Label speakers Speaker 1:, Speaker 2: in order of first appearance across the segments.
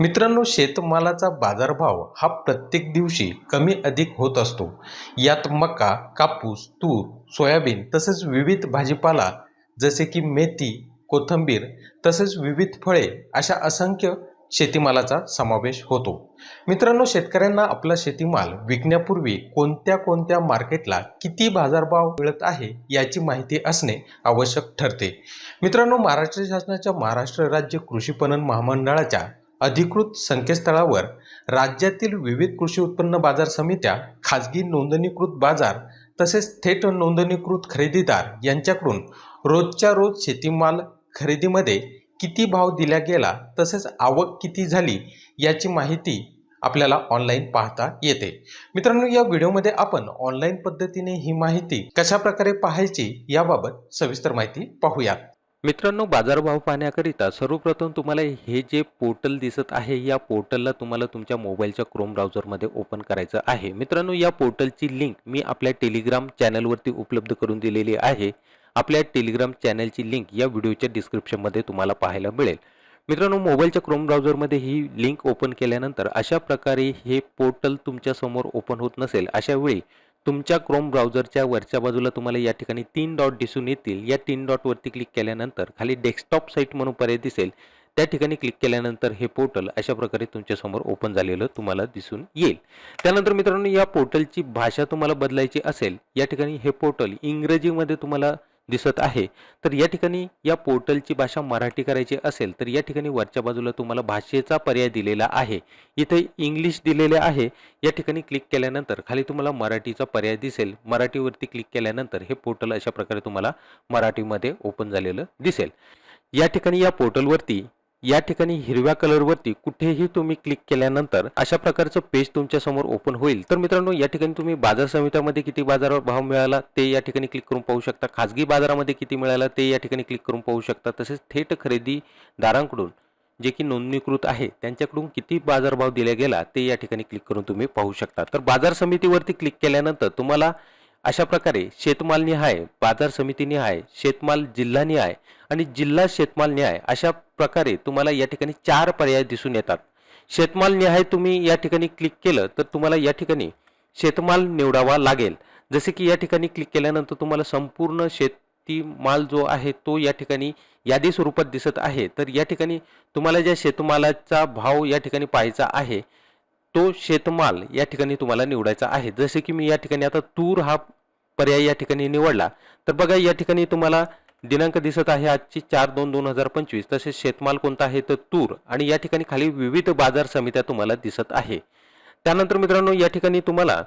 Speaker 1: मित्रांनो शेतमालाचा बाजारभाव हा प्रत्येक दिवशी कमी अधिक होत असतो. यात मका कापूस तूर सोयाबीन तसेच विविध भाजीपाला जसे की मेथी कोथिंबीर तसेच विविध फळे अशा असंख्य शेतीमालाचा समावेश होतो. मित्रांनो शेतकऱ्यांना आपला शेतीमाल विकण्यापूर्वी कोणत्या कोणत्या मार्केटला किती बाजारभाव मिळत आहे याची माहिती असणे आवश्यक ठरते. मित्रांनो महाराष्ट्र शासनाच्या महाराष्ट्र राज्य कृषी पणन महामंडळाच्या अधिकृत संकेतस्थळावर राज्यातील विविध कृषी उत्पन्न बाजार समित्या खाजगी नोंदणीकृत बाजार तसेच थेट नोंदणीकृत खरेदीदार यांच्याकडून रोजच्या रोज शेतीमाल खरेदीमध्ये किती भाव दिला गेला तसेच आवक किती झाली याची माहिती आपल्याला ऑनलाईन पाहता येते. मित्रांनो या व्हिडिओमध्ये आपण ऑनलाईन पद्धतीने ही माहिती कशा प्रकारे पाहायची याबाबत सविस्तर माहिती पाहूयात.
Speaker 2: मित्रांनो बाजारभाव पाहण्याकरिता सर्वप्रथम तुम्हाला हे जे पोर्टल दिसत आहे या पोर्टलला तुम्हाला तुमच्या मोबाईलच्या क्रोम ब्राउझरमध्ये ओपन करायचं आहे. मित्रांनो या पोर्टलची लिंक मी आपल्या टेलिग्राम चॅनलवरती उपलब्ध करून दिलेली आहे. आपल्या टेलिग्राम चॅनलची लिंक या व्हिडिओच्या डिस्क्रिप्शनमध्ये तुम्हाला पाहायला मिळेल. मित्रांनो मोबाईलच्या क्रोम ब्राउझरमध्ये ही लिंक ओपन केल्यानंतर अशा प्रकारे हे पोर्टल तुमच्यासमोर ओपन होत नसेल अशा वेळी तुमच्या क्रोम ब्राउझरच्या वरच्या बाजूला तुम्हाला या ठिकाणी तीन डॉट दिसून येतील. या तीन डॉटवरती क्लिक केल्यानंतर खाली डेस्कटॉप साईट म्हणून पर्याय दिसेल. त्या ठिकाणी क्लिक केल्यानंतर हे पोर्टल अशा प्रकारे तुमच्यासमोर ओपन झालेलं तुम्हाला दिसून येईल. त्यानंतर मित्रांनो या पोर्टलची भाषा तुम्हाला बदलायची असेल. या ठिकाणी हे पोर्टल इंग्रजीमध्ये तुम्हाला दिसत आहे. तर या ठिकाणी या पोर्टलची भाषा मराठी करायची असेल तर या ठिकाणी वरच्या बाजूला तुम्हाला भाषेचा पर्याय दिलेला आहे. इथे इंग्लिश दिलेले आहे. या ठिकाणी क्लिक केल्यानंतर खाली तुम्हाला मराठीचा पर्याय दिसेल. मराठीवरती क्लिक केल्यानंतर हे पोर्टल अशा प्रकारे तुम्हाला मराठीमध्ये ओपन झालेलं दिसेल. या ठिकाणी या पोर्टलवरती या ठिकाणी हिरव्या कलरवरती कुठेही तुम्ही क्लिक केल्यानंतर अशा प्रकारचं पेज तुमच्यासमोर ओपन होईल. तर मित्रांनो या ठिकाणी तुम्ही बाजार समित्यामध्ये किती बाजारावर भाव मिळाला ते या ठिकाणी क्लिक करून पाहू शकता. खाजगी बाजारामध्ये किती मिळाला ते या ठिकाणी क्लिक करून पाहू शकता. तसेच थेट खरेदीदारांकडून जे की नोंदणीकृत आहे त्यांच्याकडून किती बाजारभाव दिला गेला ते या ठिकाणी क्लिक करून तुम्ही पाहू शकता. तर बाजार समितीवरती क्लिक केल्यानंतर तुम्हाला अशा प्रकारे शेतमाल निहाय बाजार समिती निहाय शेतमाल जिल्हा निहाय आणि जिल्हा शेतमाल न्याय अशा प्रकारे तुम्हाला या ठिकाणी चार पर्याय दिसून येतात. शेतमाल निहाय तुम्ही या ठिकाणी क्लिक केलं तर तुम्हाला या ठिकाणी शेतमाल निवडावा लागेल. जसे की या ठिकाणी क्लिक केल्यानंतर तुम्हाला संपूर्ण शेतीमाल जो आहे तो या ठिकाणी यादी स्वरूपात दिसत आहे. तर या ठिकाणी तुम्हाला ज्या शेतमालाचा भाव या ठिकाणी पाहायचा आहे तो शेतमाल या ठिकाणी तुम्हाला निवडायचा आहे. जसे की मी या ठिकाणी आता तूर हा पर्याय या ठिकाणी निवडला तर बघा या ठिकाणी तुम्हाला दिनांक दिसत आहे आजची चार दोन दोन हजार पंचवीस. तसेच शेतमाल कोणता आहे तर तूर आणि या ठिकाणी खाली विविध बाजार समित्या तुम्हाला दिसत आहे. त्यानंतर मित्रांनो या ठिकाणी तुम्हाला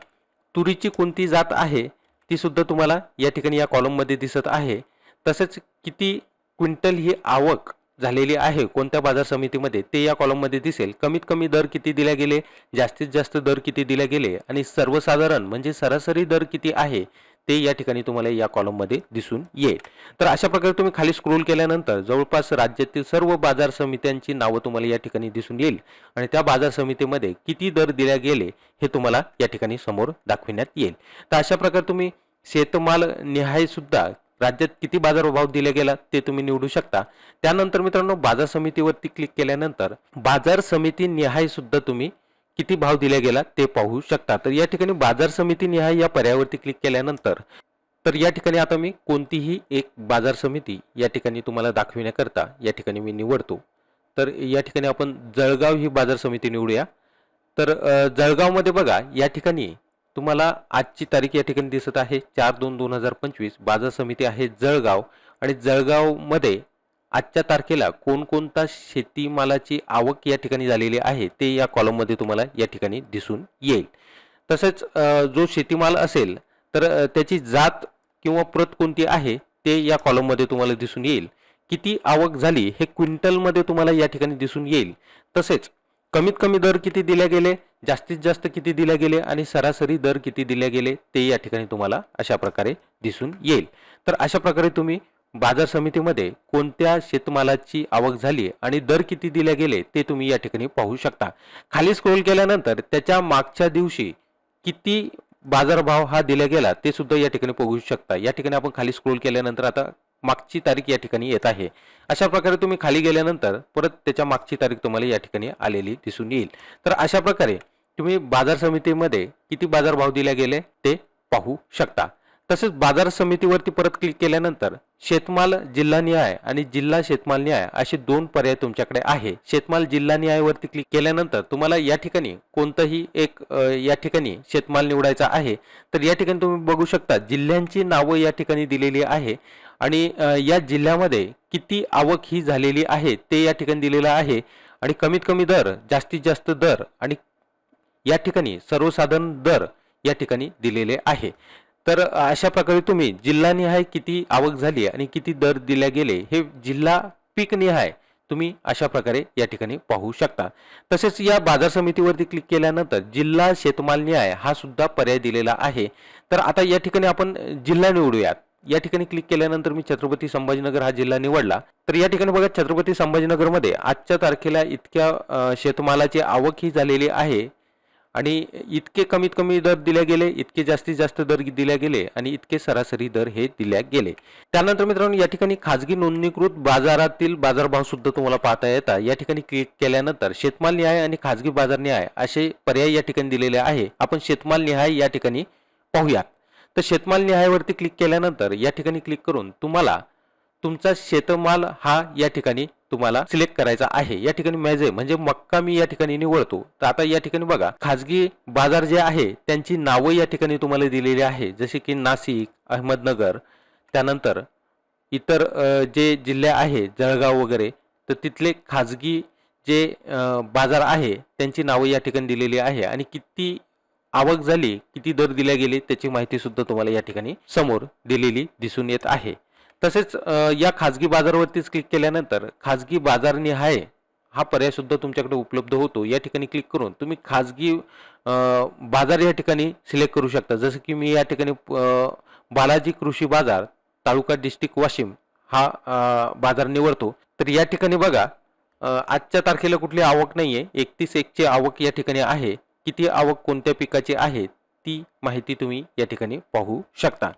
Speaker 2: तुरीची कोणती जात आहे ती सुद्धा तुम्हाला या ठिकाणी या कॉलममध्ये दिसत आहे. तसेच किती क्विंटल ही आवक झालेली आहे. कोणत्या बाजार समितीमध्ये ते या कॉलममध्ये दिसेल. कमीत कमी दर किती दिले गेले? जास्तीत जास्त दर किती दिले गेले? आणि सर्वसाधारण म्हणजे सरासरी दर किती आहे? ते या ठिकाणी तुम्हाला या कॉलममध्ये दिसून येईल. तर अशा प्रकारे तुम्ही खाली स्क्रोल केल्यानंतर जवळपास राज्यातील सर्व बाजार समित्यांची नावं तुम्हाला या ठिकाणी दिसून येईल. आणि त्या बाजार समितीमध्ये किती दर दिल्या गेले हे तुम्हाला या ठिकाणी समोर दाखविण्यात येईल. तर अशा प्रकारे तुम्ही शेतमाल निहाय सुद्धा राज्यात किती बाजारभाव दिला गेला ते तुम्ही निवडू शकता. त्यानंतर मित्रांनो बाजार समितीवरती क्लिक केल्यानंतर बाजार समिती निहाय सुद्धा तुम्ही किती भाव दिला गेला ते पाहू शकता. तर या ठिकाणी बाजार समिती निहाय या पर्यायावरती क्लिक केल्यानंतर तर या ठिकाणी आता मी कोणतीही एक बाजार समिती या ठिकाणी तुम्हाला दाखविण्याकरता या ठिकाणी मी निवडतो. तर या ठिकाणी आपण जळगाव ही बाजार समिती निवडूया. तर जळगावमध्ये बघा या ठिकाणी तुम्हाला आजची तारीख या ठिकाणी दिसत आहे चार दोन दोन हजार पंचवीस. बाजार समिती आहे जळगाव आणि जळगावमध्ये आजच्या तारखेला कोणकोणता शेतीमालाची आवक या ठिकाणी झालेली आहे ते या कॉलममध्ये तुम्हाला या ठिकाणी दिसून येईल. तसेच जो शेतीमाल असेल तर त्याची जात किंवा प्रत कोणती आहे ते या कॉलममध्ये तुम्हाला दिसून येईल. किती आवक झाली हे क्विंटलमध्ये तुम्हाला या ठिकाणी दिसून येईल. तसेच कमीत कमी दर किती दिले गेले? जास्तीत जास्त किती दिले गेले आणि सरासरी दर किती दिले गेले ते या ठिकाणी तुम्हाला अशा प्रकारे दिसून येईल. तर अशा प्रकारे तुम्ही बाजार समितीमध्ये कोणत्या शेतमालाची आवक झाली आणि दर किती दिले गेले ते तुम्ही या ठिकाणी पाहू शकता. खाली स्क्रोल केल्यानंतर त्याच्या मागच्या दिवशी किती बाजारभाव हा दिला गेला ते सुद्धा या ठिकाणी बघू शकता. या ठिकाणी आपण खाली स्क्रोल केल्यानंतर आता मागची तारीख या ठिकाणी येत आहे. अशा प्रकारे तुम्ही खाली गेल्यानंतर परत त्याच्या मागची तारीख तुम्हाला या ठिकाणी आलेली दिसून येईल. तर अशा प्रकारे तुम्ही बाजार समितीमध्ये किती बाजारभाव दिले गेले ते पाहू शकता. तसेच बाजार समितीवरती परत क्लिक केल्यानंतर शेतमाल जिल्हा न्याय आणि जिल्हा शेतमाल न्याय असे दोन पर्याय तुमच्याकडे आहे. शेतमाल जिल्हा न्यायवरती क्लिक केल्यानंतर तुम्हाला या ठिकाणी कोणतंही एक या ठिकाणी शेतमाल निवडायचा आहे. तर या ठिकाणी तुम्ही बघू शकता जिल्ह्यांची नावं या ठिकाणी दिलेली आहे. आणि या जिल्ह्यामध्ये किती आवक ही झालेली आहे ते या ठिकाणी दिलेलं आहे. आणि कमीत कमी दर जास्तीत जास्त दर आणि या ठिकाणी सर्वसाधारण दर या ठिकाणी दिलेले आहे. तर अशा प्रकारे तुम्ही जिल्हानिहाय किती आवक झाली आणि किती दर दिले गेले हे जिल्हा पीकनिहाय तुम्ही अशा प्रकारे या ठिकाणी पाहू शकता. तसेच या बाजार समितीवरती क्लिक केल्यानंतर जिल्हा शेतमाल न्याय हा सुद्धा पर्याय दिलेला आहे. तर आता या ठिकाणी आपण जिल्हा निवडूयात. या ठिकाणी क्लिक केल्यानंतर मी छत्रपती संभाजीनगर हा जिल्हा निवडला. तर या ठिकाणी बघा छत्रपती संभाजीनगरमध्ये आजच्या तारखेला इतक्या शेतमालाची आवक ही झालेली आहे. आणि इतके कमीत कमी दर दिले गेले इतके जास्तीत जास्त दर दिले गेले आणि इतके सरासरी दर हे दिल्या गेले. त्यानंतर मित्रांनो या ठिकाणी खाजगी नोंदणीकृत बाजारातील बाजारभाव सुद्धा तुम्हाला पाहता येतात. या ठिकाणी क्लिक केल्यानंतर शेतमाल न्याय आणि खाजगी बाजार न्याय असे पर्याय या ठिकाणी दिलेले आहे. आपण शेतमाल निहाय या ठिकाणी पाहूयात. तर शेतमाल न्यायावरती क्लिक केल्यानंतर या ठिकाणी क्लिक करून तुम्हाला तुमचा शेतमाल हा या ठिकाणी तुम्हाला सिलेक्ट करायचा आहे. या ठिकाणी मॅजे म्हणजे मक्का मी या ठिकाणी निवडतो. तर आता या ठिकाणी बघा खाजगी बाजार जे आहे त्यांची नावं या ठिकाणी तुम्हाला दिलेली आहे. जसे की नाशिक अहमदनगर त्यानंतर इतर जे जिल्हे आहे जळगाव वगैरे तर तिथले खाजगी जे बाजार आहे त्यांची नावं या ठिकाणी दिलेली आहे. आणि किती आवक झाली किती दर दिल्या गेले त्याची माहिती सुद्धा तुम्हाला या ठिकाणी समोर दिलेली दिसून येत आहे. तसेच या खाजगी बाजारावरतीच क्लिक केल्यानंतर खाजगी बाजारनिहाय हा पर्याय सुद्धा तुमच्याकडे उपलब्ध होतो. या ठिकाणी क्लिक करून तुम्ही खाजगी बाजार या ठिकाणी सिलेक्ट करू शकता. जसं की मी या ठिकाणी बालाजी कृषी बाजार तालुका डिस्ट्रिक्ट वाशिम हा बाजार निवडतो. तर या ठिकाणी बघा आजच्या तारखेला कुठली आवक नाही आहे एकतीस एकची आवक या ठिकाणी आहे. किती आवक कोणत्या पिकाची आहे ती माहिती तुम्ही या ठिकाणी पाहू शकता.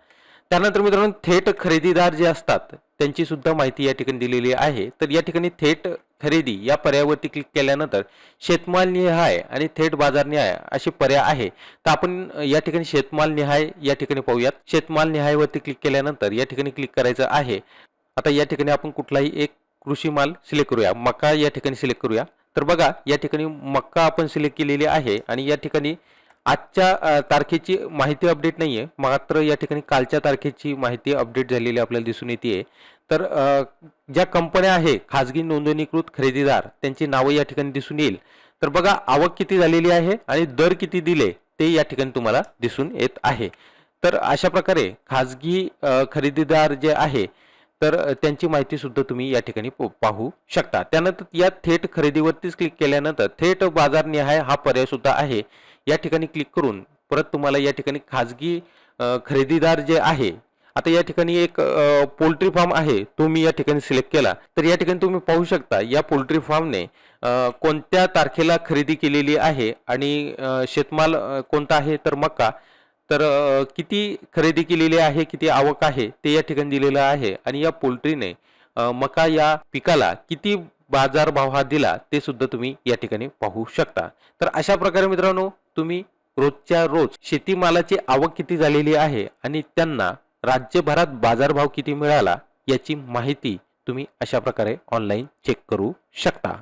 Speaker 2: त्यानंतर मित्रांनो थेट खरेदीदार जे असतात त्यांची सुद्धा माहिती या ठिकाणी दिलेली आहे. तर या ठिकाणी थेट खरेदी या पर्यायावरती क्लिक केल्यानंतर शेतमाल निहाय आणि थेट बाजार निहाय असे पर्याय आहे. तर आपण या ठिकाणी शेतमाल निहाय या ठिकाणी पाहूयात. शेतमाल निहायवरती क्लिक केल्यानंतर या ठिकाणी क्लिक करायचं आहे. आता या ठिकाणी आपण कुठलाही एक कृषी माल सिलेक्ट करूया. मका या ठिकाणी सिलेक्ट करूया. तर बघा या ठिकाणी मक्का आपण सिलेक्ट केलेली आहे आणि या ठिकाणी आजच्या तारखेची माहिती अपडेट नाही आहे मात्र या ठिकाणी कालच्या तारखेची माहिती अपडेट झालेली आपल्याला दिसून येते तर ज्या कंपन्या आहे खाजगी नोंदणीकृत खरेदीदार त्यांची नावं या ठिकाणी दिसून येईल. तर बघा आवक किती झालेली आहे आणि दर किती दिले ते या ठिकाणी तुम्हाला दिसून येत आहे. तर अशा प्रकारे खाजगी खरेदीदार जे आहे तर त्यांची माहिती सुद्धा तुम्ही या ठिकाणी प- पाहू शकता. त्यानंतर या थेट खरेदीवरतीच क्लिक केल्यानंतर थेट बाजार निहाय हा पर्याय सुद्धा आहे. या ठिकाणी क्लिक करून परत तुम्हाला या ठिकाणी खाजगी खरेदीदार जे आहे आता या ठिकाणी एक पोल्ट्री फार्म आहे तो मी या ठिकाणी सिलेक्ट केला. तर या ठिकाणी तुम्ही पाहू शकता या पोल्ट्री फार्मने कोणत्या तारखेला खरेदी केलेली आहे आणि शेतमाल कोणता आहे? तर मका. तर किती खरेदी केलेली आहे किती आवक आहे ते या ठिकाणी दिलेलं आहे आणि या पोल्ट्रीने मका या पिकाला किती बाजारभाव हा दिला ते सुद्धा तुम्ही या ठिकाणी पाहू शकता. तर अशा प्रकारे मित्रांनो तुम्ही रोजच्या रोज शेतीमालाची आवक किती झालेली आहे आणि त्यांना राज्यभरात बाजारभाव किती मिळाला याची माहिती तुम्ही अशा प्रकारे ऑनलाईन चेक करू शकता.